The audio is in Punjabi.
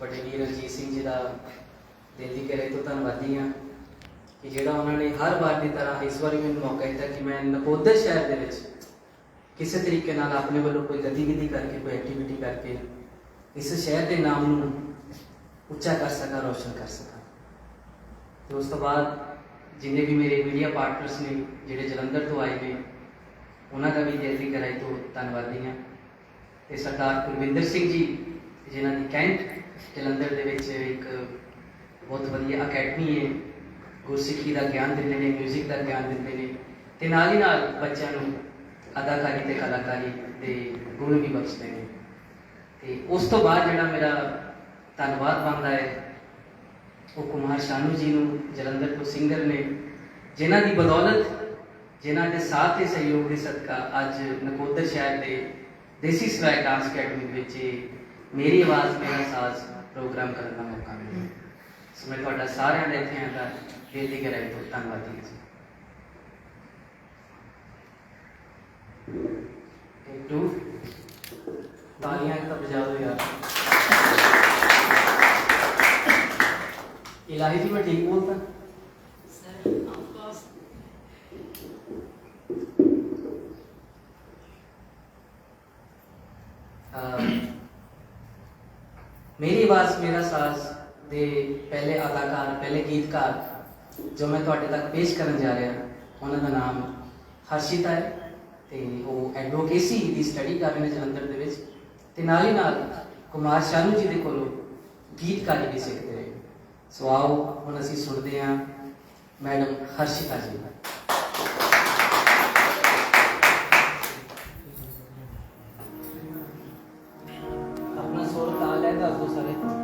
ਵੱਡੇ ਵੀਰ ਰਣਜੀਤ ਸਿੰਘ ਜੀ ਦਾ ਦਿਲ ਦੀ ਗਹਿਰਾਈ ਤੋਂ ਧੰਨਵਾਦੀ ਹਾਂ ਕਿ ਜਿਹੜਾ ਉਹਨਾਂ ਨੇ ਹਰ ਵਾਰ ਦੀ ਤਰ੍ਹਾਂ ਇਸ ਵਾਰੀ ਮੈਨੂੰ ਮੌਕਾ ਦਿੱਤਾ ਕਿ ਮੈਂ ਨਕੋਦਰ ਸ਼ਹਿਰ ਦੇ ਵਿੱਚ ਕਿਸੇ ਤਰੀਕੇ ਨਾਲ ਆਪਣੇ ਵੱਲੋਂ ਕੋਈ ਗਤੀਵਿਧੀ ਕਰਕੇ, ਕੋਈ ਐਕਟੀਵਿਟੀ ਕਰਕੇ ਇਸ ਸ਼ਹਿਰ ਦੇ ਨਾਮ ਨੂੰ ਉੱਚਾ ਕਰ ਸਕਾਂ, ਰੋਸ਼ਨ ਕਰ ਸਕਾਂ। ਤੇ ਉਸ ਤੋਂ ਬਾਅਦ ਜਿੰਨੇ ਵੀ ਮੇਰੇ ਮੀਡੀਆ ਪਾਰਟਨਰਸ ਨੇ ਜਿਹੜੇ ਜਲੰਧਰ ਤੋਂ ਆਏ ਨੇ, ਉਹਨਾਂ ਦਾ ਵੀ ਦਿਲ ਦੀ ਗਹਿਰਾਈ ਤੋਂ ਧੰਨਵਾਦੀ ਹਾਂ। ਤੇ ਸਰਦਾਰ ਕੁਲਵਿੰਦਰ ਸਿੰਘ ਜੀ ਜਿਨ੍ਹਾਂ ਦੀ ਕੈਂਟ ਜਲੰਧਰ ਦੇ ਵਿੱਚ ਇੱਕ ਬਹੁਤ ਵਧੀਆ ਅਕੈਡਮੀ ਹੈ। ਗੁਰਸਿੱਖੀ ਦਾ ਗਿਆਨ ਦਿੰਦੇ ਨੇ 뮤직 ਦਾ ਗਿਆਨ ਦਿੰਦੇ ਨੇ ਤੇ ਨਾਲ ਹੀ ਨਾਲ ਬੱਚਿਆਂ ਨੂੰ ਅਦਾਕਾਰੀ ਤੇ ਕਲਾਕਾਰੀ ਦੇ ਗੁਣ ਵੀ ਬਖਸ਼ਦੇ ਨੇ। ਤੇ ਉਸ ਤੋਂ ਬਾਅਦ ਜਿਹੜਾ ਮੇਰਾ ਧੰਨਵਾਦ ਬਣਦਾ ਹੈ, ਉਹ ਕੁਮਾਰ ਸ਼ਾਨੂ ਜੀ ਨੂੰ ਜਲੰਧਰ ਤੋਂ ਸਿੰਗਰ ਨੇ, ਜਿਨ੍ਹਾਂ ਦੀ ਬਦੌਲਤ, ਜਿਨ੍ਹਾਂ ਦੇ ਸਾਥ ਤੇ ਸਹਿਯੋਗ ਦੇ ਸਦਕਾ ਅੱਜ ਨਕੋਦਰ ਸ਼ਹਿਰ ਦੇ ਦੇਸੀ ਸਵੈਗ ਡਾਂਸ ਅਕੈਡਮੀ ਦੇ ਵਿੱਚ मेरी आवाज़ मेरा साज प्रोग्राम करने का मौका मिले। सो मैं थोड़ा सारे देखते हैं तो दिल दी गहराई तो धन्यवाद जी। इलाही जी, मैं ठीक बोलता। ਮੇਰੀ ਆਵਾਜ਼, ਮੇਰਾ ਸਾਜ਼ ਦੇ ਪਹਿਲੇ ਅਦਾਕਾਰ, ਪਹਿਲੇ ਗੀਤਕਾਰ ਜੋ ਮੈਂ ਤੁਹਾਡੇ ਤੱਕ ਪੇਸ਼ ਕਰਨ ਜਾ ਰਿਹਾ, ਉਹਨਾਂ ਦਾ ਨਾਮ ਹਰਸ਼ਿਤਾ ਹੈ ਤੇ ਉਹ ਐਡਵੋਕੇਸੀ ਦੀ ਸਟੱਡੀ ਕਰ ਰਹੇ ਨੇ ਜਲੰਧਰ ਦੇ ਵਿੱਚ ਤੇ ਨਾਲ ਹੀ ਨਾਲ ਕੁਮਾਰ ਸ਼ਾਨੂ ਜੀ ਦੇ ਕੋਲੋਂ ਗੀਤਕਾਰੀ ਵੀ ਸਿੱਖਦੇ ਰਹੇ। ਸੋ ਆਓ, ਹੁਣ ਅਸੀਂ ਸੁਣਦੇ ਹਾਂ ਮੈਡਮ ਹਰਸ਼ਿਤਾ ਜੀ ਦਾ। ਆਪਣਾ